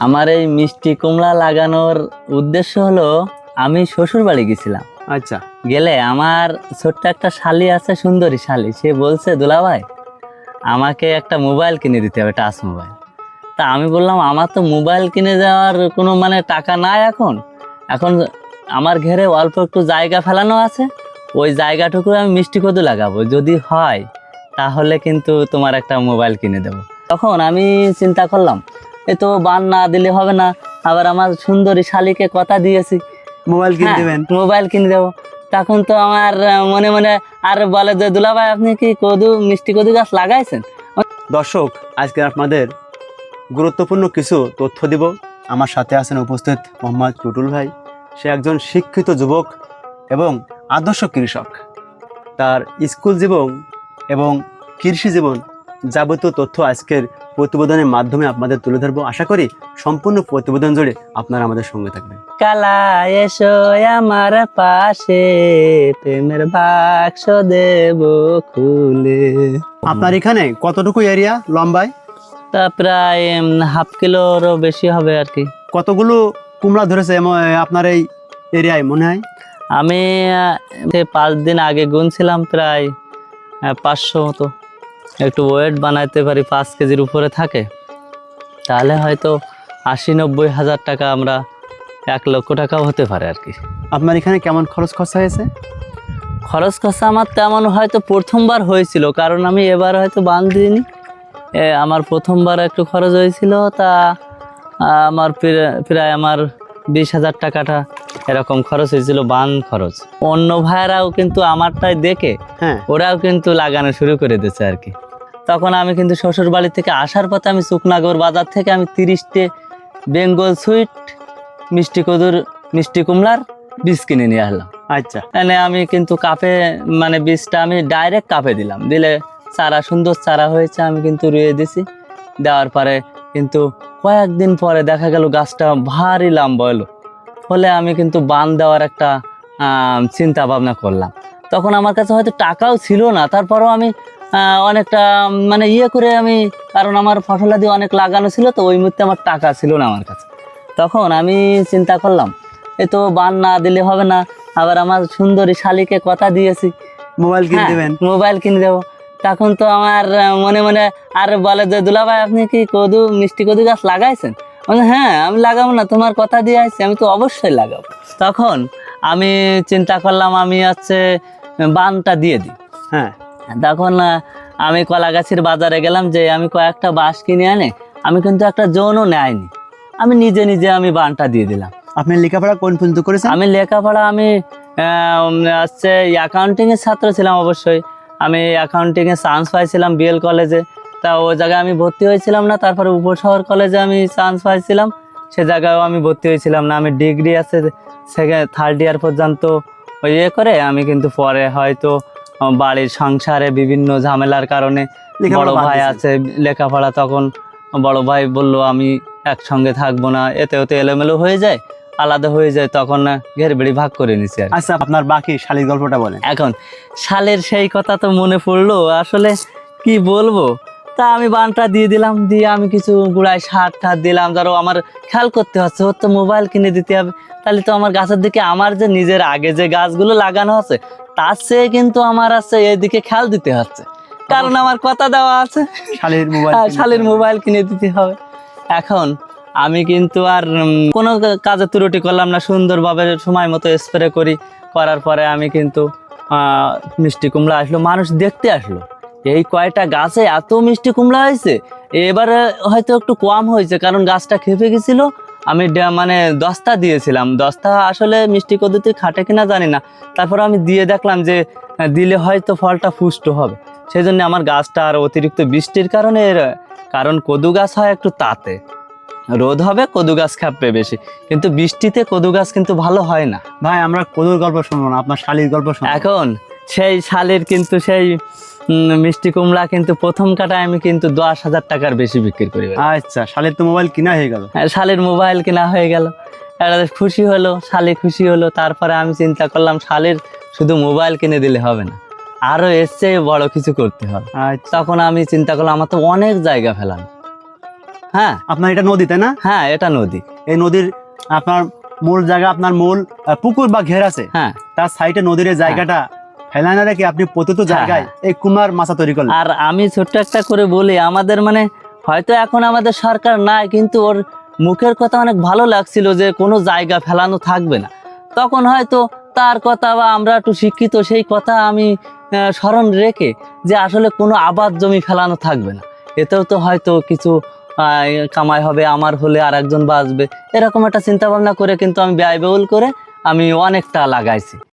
আমার এই মিষ্টি কুমড়া লাগানোর উদ্দেশ্য হলো আমি শ্বশুর বাড়ি গেছিলাম। আচ্ছা। গেলে আমার ছোট্ট একটা শালি আছে সুন্দরী শালি। সে বলছে দুলাভাই আমাকে একটা মোবাইল কিনে দিতে হবে টাচ মোবাইল। তা আমি বললাম আমার তো মোবাইল কিনে দেওয়ার কোনো মানে টাকা নাই এখন। এখন আমার ঘেরে অল্প একটু জায়গা ফেলানো আছে। ওই জায়গাটুকু আমি মিষ্টি কদু লাগাবো। যদি হয় তাহলে কিন্তু তোমার একটা মোবাইল কিনে দেবো। তখন আমি চিন্তা করলাম এ তো বান না দিলে হবে না। আবার আমার সুন্দরী শালিকে কথা দিয়েছি। মোবাইল কিনে হ্যাঁ, দেবেন? মোবাইল কিনে দেবো। তখন তো আমার মনে মনে আর বলে যে দুলাভাই আপনি কি কদু মিষ্টি কদু গাছ লাগাইছেন? দর্শক আজকে আপনাদের গুরুত্বপূর্ণ কিছু তথ্য দিব। আমার সাথে আছেন উপস্থিত মোহাম্মদ টুটুল ভাই। সে একজন শিক্ষিত যুবক এবং আদর্শ কৃষক। তার স্কুল জীবন এবং কৃষি জীবন যাবতীয় তথ্য আজকের প্রতিবেদনের মাধ্যমে আপনাদের তুলে ধরবো। আশা করি সম্পূর্ণ প্রতিবেদন জুড়ে আপনারা আমাদের সঙ্গে থাকবেন। কালা এসো আমার পাশে প্রেমের বাক্স দেব খুলে। আপনার এখানে কতটুকু এরিয়া লম্বায়? তা প্রায় হাফ কিলোরও বেশি হবে আর কি। কতগুলো কুমড়া ধরেছে আপনার এই এরিয়ায় মনে হয়? আমি পাঁচ দিন আগে গুনছিলাম প্রায় পাঁচশো মতো। একটু ওয়েট বানাইতে পারি পাঁচ কেজির উপরে থাকে তাহলে হয়তো আশি নব্বই হাজার টাকা আমরা এক লক্ষ টাকাও হতে পারে আর কি। আপনার এখানে কেমন খরচ খরচা হয়েছে? খরচ খরচা আমার তেমন হয়তো প্রথমবার হয়েছিল কারণ আমি এবার হয়তো বান দিইনি। আমার প্রথমবার একটু খরচ হয়েছিল তা আমার প্রায়- প্রায় আমার বিশ হাজার টাকাটা এরকম খরচ হয়েছিল বান খরচ। অন্য ভাইয়েরাও কিন্তু আমারটাই দেখে হ্যাঁ। ওরাও কিন্তু লাগানো শুরু করে দিয়েছে আর কি। তখন আমি কিন্তু শ্বশুর বাড়ি থেকে আসার পথে আমি শুকনাগর বাজার থেকে আমি তিরিশটে বেঙ্গল সুইট মিষ্টি কদুর মিষ্টি কুমড়ার বীজ কিনে নিয়ে আসলাম। আচ্ছা। এনে আমি কিন্তু কাপে মানে বীজটা আমি ডাইরেক্ট কাপে দিলাম। দিলে চারা সুন্দর চারা হয়েছে আমি কিন্তু রুয়ে দিছি। দেওয়ার পরে কিন্তু কয়েকদিন পরে দেখা গেল গাছটা ভারী লম্বা হলো। ফলে আমি কিন্তু বান দেওয়ার একটা চিন্তা ভাবনা করলাম। তখন আমার কাছে হয়তো টাকাও ছিল না তারপরেও আমি অনেকটা মানে ইয়ে করে আমি কারণ আমার ফসলাদি অনেক লাগানো ছিল তো ওই মুহূর্তে আমার টাকা ছিল না আমার কাছে। তখন আমি চিন্তা করলাম এ তো বান না দিলে হবে না আবার আমার সুন্দরী শালিকে কথা দিয়েছি। মোবাইল কিনে হ্যাঁ, দেবেন। মোবাইল কিনে দেবো। তখন তো আমার মনে মনে আর বলে যে দুলাভাই আপনি কি কদু মিষ্টি কদু গাছ লাগাইছেন? হ্যাঁ আমি লাগাবো না তোমার কথা দিয়ে আসছি আমি তো অবশ্যই লাগাবো। তখন আমি চিন্তা করলাম আমি হচ্ছে বানটা দিয়ে দিই। হ্যাঁ। তখন আমি কলাগাছির বাজারে গেলাম যে আমি কয়েকটা বাঁশ কিনে আনে আমি কিন্তু একটা জোনও নেয়নি। আমি নিজে নিজে আমি বানটা দিয়ে দিলাম। আপনি লেখাপড়া কোন পর্যন্ত করেছেন? আমি লেখাপড়া আমি হচ্ছে অ্যাকাউন্টিং এর ছাত্র ছিলাম অবশ্যই। আমি অ্যাকাউন্টিং এ চান্স পাইছিলাম বিএল কলেজে তা ওই জায়গায় আমি ভর্তি হয়েছিলাম না তারপরে উপশহর কলেজে আমি চান্স পাইছিলাম। সে জায়গায়ও আমি ভর্তি হয়েছিলাম না আমি ডিগ্রি আছে সেকেন্ড থার্ড ইয়ার পর্যন্ত ওই ইয়ে করে আমি কিন্তু পরে হয়তো বাড়ির সংসারে বিভিন্ন ঝামেলার কারণে বড় ভাই আছে লেখাপড়া তখন বড় ভাই বলল আমি একসঙ্গে থাকব না। এতে ওতে এলোমেলো হয়ে যায় আলাদা হয়ে যায় তখন না ঘের বেড়ি ভাগ করে নিছি আর আচ্ছা আপনার বাকি শালির গল্পটা বলেন। এখন শালের সেই কথা তো মনে পড়ল আসলে কি বলব? তা আমি বানটা দিয়ে দিলাম দিয়ে আমি কিছু গুড়ায় সার ঠার দিলাম। ধরো আমার খেয়াল করতে হচ্ছে ওর তো মোবাইল কিনে দিতে হবে। তাহলে তো আমার গাছের দিকে আমার যে নিজের আগে যে গাছগুলো লাগানো আছে তার চেয়ে কিন্তু আমার আছে এদিকে খেয়াল দিতে হচ্ছে। কারণ আমার কথা দেওয়া আছে। শালির মোবাইল শালের মোবাইল কিনে দিতে হবে। এখন আমি কিন্তু আর কোনো কাজে ত্রুটি করলাম না সুন্দরভাবে সময় মতো স্প্রে করি। করার পরে আমি কিন্তু আহ, মিষ্টি কুমড়া আসলো মানুষ দেখতে আসলো। এই কয়টা গাছে এত মিষ্টি কুমড়া হয়েছে? এবারে হয়তো একটু কম হয়েছে কারণ গাছটা খেপে গেছিল। আমি মানে দস্তা দিয়েছিলাম। দস্তা আসলে মিষ্টি কদুতে খাটে কিনা জানি না। তারপর আমি দিয়ে দেখলাম যে দিলে হয়তো ফলটা পুষ্ট হবে। সেই জন্য আমার গাছটা আর অতিরিক্ত বৃষ্টির কারণে এর কারণ কদু গাছ হয় একটু তাতে। রোদ হবে কদু গাছ খাপবে বেশি। কিন্তু বৃষ্টিতে কদু গাছ কিন্তু ভালো হয় না। ভাই আমরা কদুর গল্প শুনব না আপনার শালির গল্প শুনব। এখন সেই শালের কিন্তু সেই মিষ্টি কুমড়া কিন্তু প্রথম কাটায় আমি কিন্তু দশ হাজার টাকার বেশি বিক্রি করি আচ্ছা শালের তো মোবাইল কিনা হয়ে গেল। হ্যাঁ, শালের মোবাইল কেনা হয়ে গেল। খুশি হলো শালে খুশি হলো তারপরে আমি চিন্তা করলাম শালের শুধু মোবাইল কিনে দিলে হবে না আরও এর চেয়ে বড় কিছু করতে হবে। আচ্ছা। তখন আমি চিন্তা করলাম আমার তো অনেক জায়গা ফেলাম হ্যাঁ। আপনার এটা নদী তাই না? হ্যাঁ এটা নদী। এই নদীর আপনার মূল জায়গা আপনার মূল পুকুর বা ঘের আছে? হ্যাঁ। তার সাইডে নদীর জায়গাটা ফেলা না রেখে আপনি প্রতিটি জায়গায় এই কুমার মাছা তৈরি করলেন। আর আমি ছোট্ট একটা করে বলি আমাদের মানে হয়তো এখন আমাদের সরকার নাই কিন্তু ওর মুখের কথা অনেক ভালো লাগছিল যে কোনো জায়গা ফেলানো থাকবে না। তখন হয়তো তার কথা বা আমরা একটু শিক্ষিত সেই কথা আমি স্মরণ রেখে যে আসলে কোনো আবাদ জমি ফেলানো থাকবে না। এতেও তো হয়তো কিছু কামাই হবে আমার হলে আর একজন বাঁচবে এরকম একটা চিন্তা ভাবনা করে কিন্তু আমি ব্যয়বহুল করে আমি অনেকটা লাগাইছি।